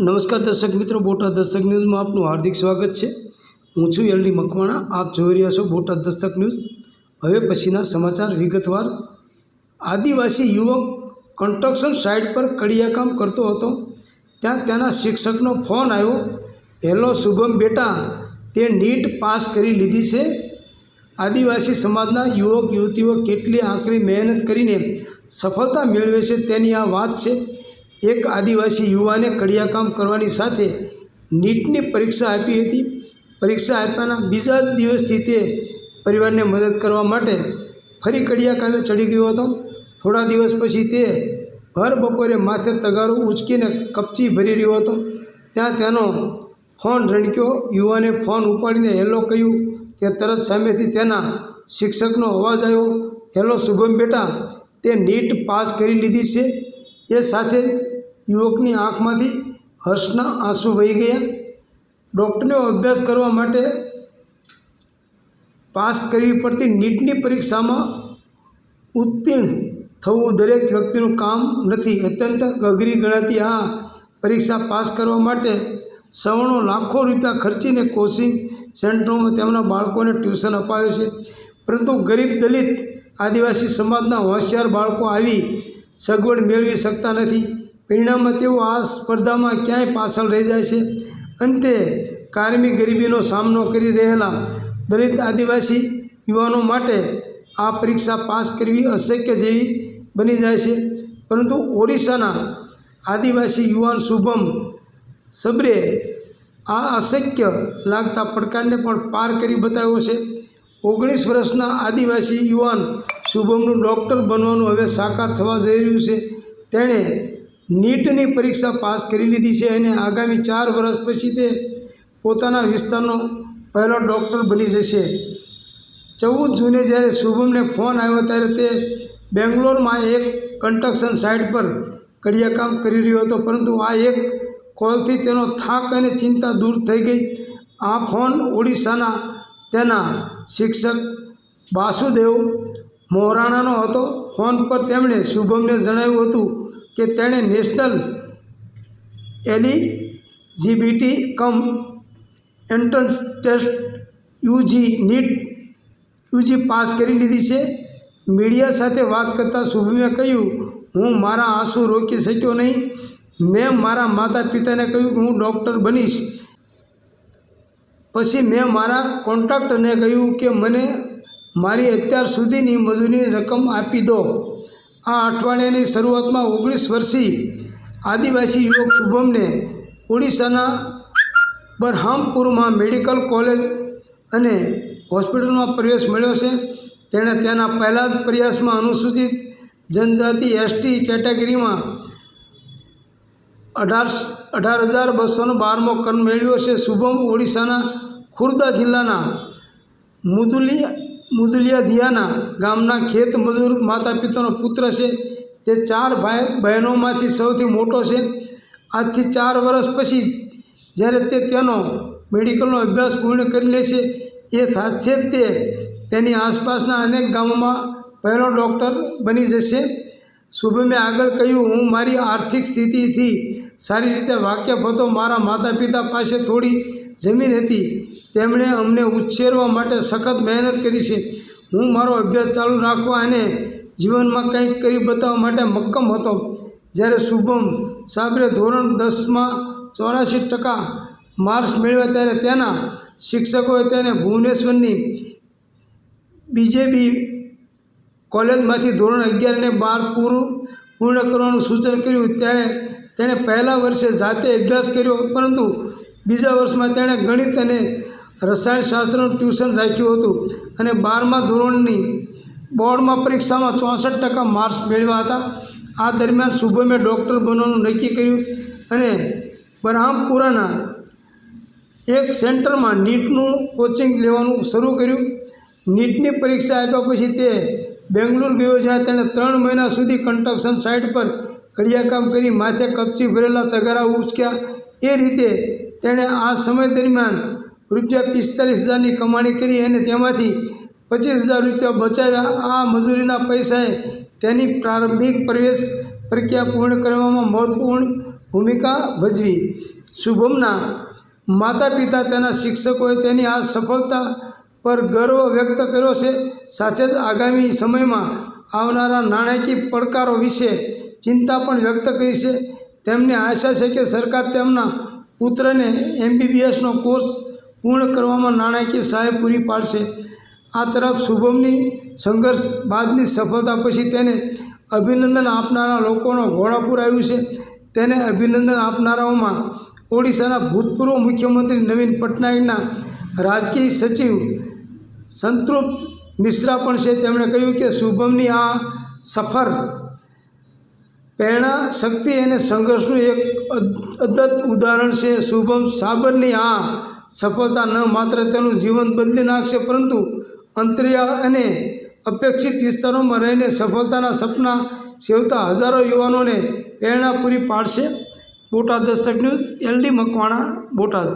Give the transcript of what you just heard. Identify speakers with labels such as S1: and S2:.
S1: નમસ્કાર દર્શક મિત્રો, બોટાદ દસ્તક ન્યૂઝમાં આપનું હાર્દિક સ્વાગત છે. હું છું એલડી મકવાણા, આપ જોઈ રહ્યા છો બોટાદ દસ્તક ન્યૂઝ. હવે પછીના સમાચાર વિગતવાર. આદિવાસી યુવક કન્સ્ટ્રક્શન સાઇટ પર કડિયાકામ કરતો હતો. ત્યાં તેના શિક્ષકનો ફોન આવ્યો. હેલો શુભમ બેટા, તે નીટ પાસ કરી લીધી છે. આદિવાસી સમાજના યુવક યુવતીઓ કેટલી આકરી મહેનત કરીને સફળતા મેળવે છે તેની આ વાત છે. એક આદિવાસી યુવાને કડિયાકામ કરવાની સાથે નીટની પરીક્ષા આપી હતી. પરીક્ષા આપ્યાના બીજા દિવસથી તે પરિવારને મદદ કરવા માટે ફરી કડિયાકામે ચડી ગયો હતો. થોડા દિવસ પછી તે ભર બપોરે માથે તગારો ઉંચકીને કપચી ભરી રહ્યો હતો. ત્યાં તેનો ફોન રણક્યો. યુવાને ફોન ઉપાડીને હેલો કહ્યું કે તરત સામેથી તેના શિક્ષકનો અવાજ આવ્યો. હેલો શુભમ બેટા, તે નીટ પાસ કરી લીધી છે. એ સાથે યુવકની આંખમાંથી હર્ષના આંસુ વહી ગયા. ડૉક્ટરનો અભ્યાસ કરવા માટે પાસ કરવી પડતી નીટની પરીક્ષામાં ઉત્તીર્ણ થવું દરેક વ્યક્તિનું કામ નથી. અત્યંત અઘરી ગણાતી આ પરીક્ષા પાસ કરવા માટે સવણો લાખો રૂપિયા ખર્ચીને કોચિંગ સેન્ટરોમાં તેમના બાળકોને ટ્યુશન અપાવે છે. પરંતુ ગરીબ દલિત આદિવાસી સમાજના હોશિયાર બાળકો આવી સગવડ મેળવી શકતા નથી. પરિણામમાં તેઓ આ સ્પર્ધામાં ક્યાંય પાછળ રહી જાય છે. અંતે કાયમી ગરીબીનો સામનો કરી રહેલા દલિત આદિવાસી યુવાનો માટે આ પરીક્ષા પાસ કરવી અશક્ય જેવી બની જાય છે. પરંતુ ઓડિશાના આદિવાસી યુવાન શુભમ સબરે આ અશક્ય લાગતા પડકારને પણ પાર કરી બતાવ્યો છે. ઓગણીસ વર્ષના આદિવાસી યુવાન શુભમનું ડૉક્ટર બનવાનું હવે સાકાર થવા જઈ રહ્યું છે. તેણે નીટની પરીક્ષા પાસ કરી લીધી છે અને આગામી ચાર વર્ષ પછી તે પોતાના વિસ્તારનો પહેલો ડૉક્ટર બની જશે. ચૌદ જૂને જ્યારે શુભમને ફોન આવ્યો ત્યારે તે બેંગ્લોરમાં એક કન્સ્ટ્રક્શન સાઇટ પર કડિયાકામ કરી રહ્યો હતો, પરંતુ આ એક કોલથી તેનો થાક અને ચિંતા દૂર થઈ ગઈ. આ ફોન ઓડિશાના તેના શિક્ષક બાસુદેવ મોરાણાનો હતો. ફોન પર તેમણે શુભમને જણાવ્યું હતું કે તેણે national eligibility cum entrance test UG NEET, UG pass કરી લીધી છે. મીડિયા સાથે વાત કરતાં શુભમે કહ્યું, હું મારા આંસુ રોકી શક્યો નહીં. મેં મારા માતા પિતાને કહ્યું કે હું ડૉક્ટર બનીશ. પછી મેં મારા કોન્ટ્રાક્ટરને કહ્યું કે મને મારી અત્યાર સુધીની મજૂરીની રકમ આપી દો. આ અઠવાડિયાની શરૂઆતમાં ઓગણીસ વર્ષીય આદિવાસી યુવક શુભમને ઓડિશાના બરહામપુરમાં મેડિકલ કોલેજ અને હોસ્પિટલમાં પ્રવેશ મળ્યો છે. તેણે તેના પહેલા જ પ્રયાસમાં અનુસૂચિત જનજાતિ એસટી કેટેગરીમાં અઢાર અઢાર હજાર બસોનો બારમો ક્રમ મેળવ્યો છે. શુભમ ઓડિશાના ખુર્દા જિલ્લાના મુદુલિયા મુદલિયાધિયાના ગામના ખેત મજૂર માતા પિતાનો પુત્ર છે. તે ચાર ભાઈ બહેનોમાંથી સૌથી મોટો છે. આજથી ચાર વર્ષ પછી જ્યારે તે તેનો મેડિકલનો અભ્યાસ પૂર્ણ કરી લે છે, એ સાથે જ તે તેની આસપાસના અનેક ગામોમાં પહેલો ડૉક્ટર બની જશે. શુભમે આગળ કહ્યું, હું મારી આર્થિક સ્થિતિથી સારી રીતે વાકેફ હતો. મારા માતા પિતા પાસે થોડી જમીન હતી. તેમણે અમને ઉછેરવા માટે સખત મહેનત કરી છે. હું મારો અભ્યાસ ચાલુ રાખવા અને જીવનમાં કંઈક કરી બતાવવા માટે મક્કમ હતો. જ્યારે શુભમ સાબરે ધોરણ દસમાં ચોરાસી ટકા માર્ક્સ મેળવ્યા ત્યારે તેના શિક્ષકોએ તેને ભુવનેશ્વરની બીજેબી કોલેજમાંથી ધોરણ અગિયાર અને બાર પૂરું, પૂર્ણ કરવાનું સૂચન કર્યું. ત્યારે તેણે પહેલા વર્ષે જાતે અભ્યાસ કર્યો, પરંતુ બીજા વર્ષમાં તેણે ગણિત અને રસાયણશાસ્ત્રનું ટ્યુશન રાખ્યું હતું અને બારમા ધોરણની બોર્ડમાં પરીક્ષામાં ચોસઠ ટકા માર્ક્સ મેળવ્યા હતા. આ દરમિયાન શુભમે ડૉક્ટર બનવાનું નક્કી કર્યું અને બરહામપુરાના એક સેન્ટરમાં નીટનું કોચિંગ લેવાનું શરૂ કર્યું. નીટની પરીક્ષા આપ્યા પછી તે બેંગ્લોર ગયો જ્યાં તેણે ત્રણ મહિના સુધી કન્સ્ટ્રક્શન સાઇટ પર કડિયાકામ કરી માથે કપચી ભરેલા તગારા ઉચક્યા. એ રીતે તેણે આ સમય દરમિયાન રૂપિયા પિસ્તાલીસ હજારની કમાણી કરી અને તેમાંથી પચીસ હજાર રૂપિયા બચાવ્યા. આ મજૂરીના પૈસાએ તેની પ્રારંભિક પ્રવેશ પ્રક્રિયા પૂર્ણ કરવામાં મહત્વપૂર્ણ ભૂમિકા ભજવી. શુભમના માતા પિતા તેના શિક્ષકોએ તેની આ સફળતા પર ગર્વ વ્યક્ત કર્યો છે. સાથે જ આગામી સમયમાં આવનારા નાણાકીય પડકારો વિશે ચિંતા પણ વ્યક્ત કરી છે. તેમને આશા છે કે સરકાર તેમના પુત્રને એમબીબીએસનો કોર્સ પૂર્ણ કરવામાં નાણાકીય સહાય પૂરી પાડશે. આ તરફ શુભમની સંઘર્ષ બાદની સફળતા પછી તેને અભિનંદન આપનારા લોકોનો ઘોડાપુર આવ્યું છે. તેને અભિનંદન આપનારાઓમાં ઓડિશાના ભૂતપૂર્વ મુખ્યમંત્રી નવીન પટનાયકના રાજકીય સચિવ સંતૃપ્ત મિશ્રા પણ છે. તેમણે કહ્યું કે શુભમની આ સફર પ્રેરણા, શક્તિ અને સંઘર્ષનું એક અદત ઉદાહરણ છે શુભમ સાબરની આ સફળતા ન માત્ર તેનું જીવન બદલી નાખશે, પરંતુ અંતરિયાળ અને અપેક્ષિત વિસ્તારોમાં રહીને સફળતાના સપના સેવતા હજારો યુવાનોને પ્રેરણા પૂરી પાડશે. Botad Dastak news LD Makwana, Botad.